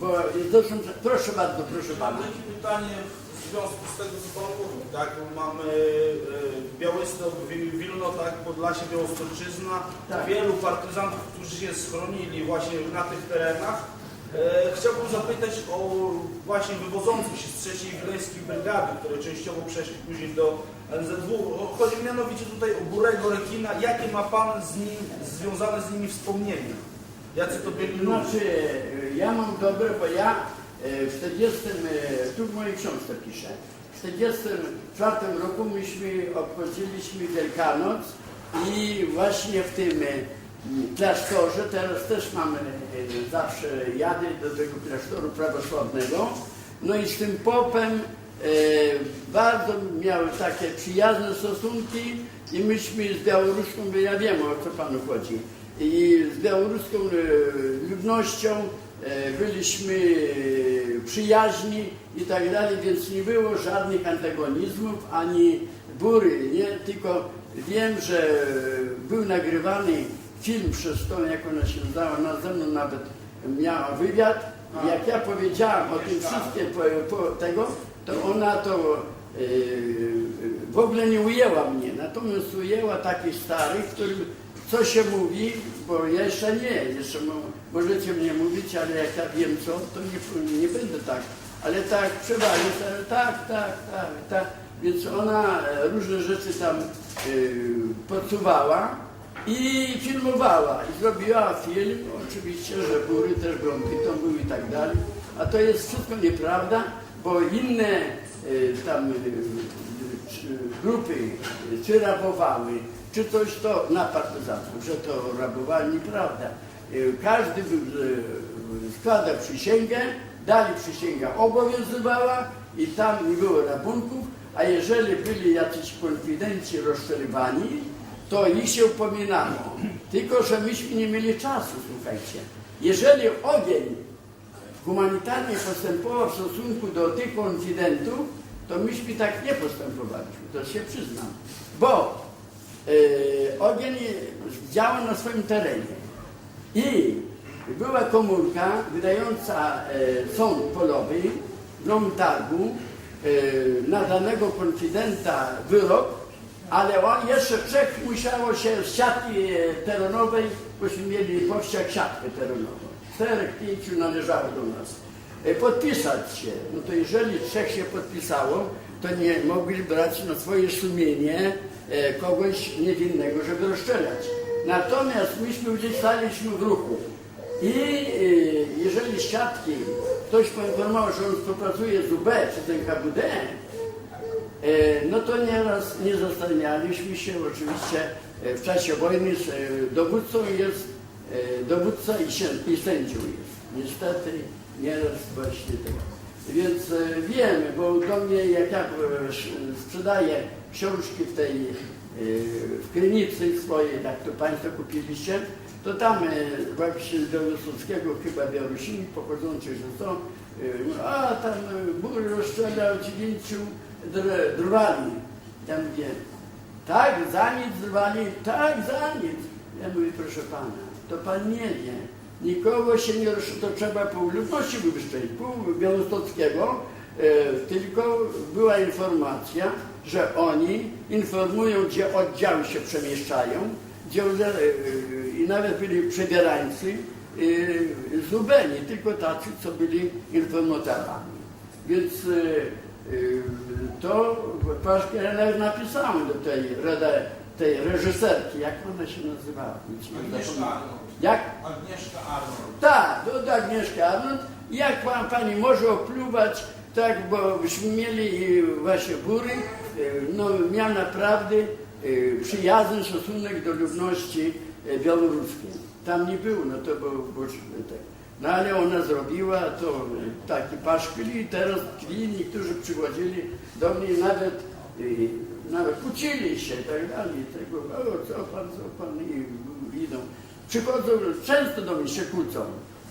bo zresztą, proszę bardzo, proszę Mam pana. takie pytanie w związku z tego, co Pan mówił, tak? Mamy e, Białystok, Wi- Wilno, tak? Podlasie, Białostoczyzna. Tak. Wielu partyzantów, którzy się schronili właśnie na tych terenach. Chciałbym zapytać o właśnie wywodzących się z trzeciej Wileńskiej Brygady, które częściowo przeszli później do NZW. Chodzi mianowicie tutaj o Burego Rekina. Jakie ma Pan z nim, związane z nimi wspomnienia? Jacy to byli? Znaczy, e, ja mam dobre, bo ja e, w 40, e, tu w mojej książce piszę, w 44 roku myśmy obchodziliśmy Wielkanoc i właśnie w tym klasztorze, teraz też mamy, zawsze jadę do tego klasztoru prawosławnego, no i z tym popem bardzo miały takie przyjazne stosunki i myśmy z białoruską, ja wiem o co panu chodzi, i z białoruską e, ludnością e, byliśmy e, przyjaźni i tak dalej, więc nie było żadnych antagonizmów ani bury, nie? Tylko wiem, że był nagrywany film przez tą, jak ona się nazywała, na ze mną nawet miała wywiad. I Jak ja powiedziałam o tym wszystkim po, po tego, to ona to w ogóle nie ujęła mnie, natomiast ujęła takich starych, którym co się mówi, bo ja jeszcze nie, jeszcze mo, możecie mnie mówić, ale jak ja wiem co, to nie, nie będę tak. Ale tak przeważnie, tak, tak, tak, tak. Więc ona e, różne rzeczy tam y, podsuwała i filmowała. I zrobiła film, oczywiście, że góry też Brąbytą były i tak dalej. A to jest wszystko nieprawda, bo inne y, tam y, czy grupy czy rabowały, czy coś to na partyzantów, że to rabowali, nieprawda. Y, Każdy był, y, składał przysięgę, dali przysięga obowiązywała i tam nie było rabunków, a jeżeli byli jacyś konfidenci rozczarowani, to ich się upominano. Tylko, że myśmy nie mieli czasu, słuchajcie. Jeżeli ogień humanitarnie postępował w stosunku do tych konfidentów, to myśmy tak nie postępowaliśmy, to się przyznam. Bo e, ogień działa na swoim terenie i była komórka wydająca e, sąd polowy w Nowym Targu e, na danego konfidenta wyrok, ale on jeszcze trzech musiało się z siatki terenowej, bośmy mieli Polsce siatkę terenową. Czterech, pięciu należało do nas. E, Podpisać się. No to jeżeli trzech się podpisało, to nie mogli brać na swoje sumienie e, kogoś niewinnego, żeby rozstrzelać. Natomiast myśmy gdzieś staliśmy w ruchu. I e, jeżeli z siatki ktoś poinformował, że on współpracuje z UB czy ten KWD, E, No to nieraz nie zastanawialiśmy się, oczywiście w czasie wojny z, dowódcą jest dowódca i sędzią jest. Niestety nieraz właśnie tego. Więc e, wiemy, bo do mnie jak ja e, sprzedaję książki w tej e, w krynicy swojej, jak to Państwo kupiliście, to tam właśnie do Wysockiego chyba Białorusini pochodzący, że e, a tam Bór rozstrzelał dziewięciu dr- drwali. Ja mówię, tak, za nic drwali, tak, za nic. Ja mówię, proszę pana, to pan nie wie. Nikogo się nie ruszy, to trzeba pół ludności wybrzczyć, pół Białostockiego, e, tylko była informacja, że oni informują, gdzie oddziały się przemieszczają, gdzie, e, e, i nawet byli przebierańcy z UB, nie tylko tacy, co byli informatorami. Więc to nawet napisałem do tej, reda- tej reżyserki, jak ona się nazywała? Agnieszka. Arnold. Jak? Agnieszka Arnold. Tak, do, do Agnieszki Arnold. Jak pan, pani może opluwać, tak, bo byśmy mieli e, właśnie bury, e, no miał naprawdę e, przyjazny stosunek do ludności e, białoruskiej. Tam nie było, no to było, było tak. No ale ona zrobiła to taki paszkwil i teraz niektórzy przychodzili do mnie nawet, e, nawet kłócili się i tak dalej. Tego, o co pan, co pan i idą. Przychodzą, często do mnie się kłócą.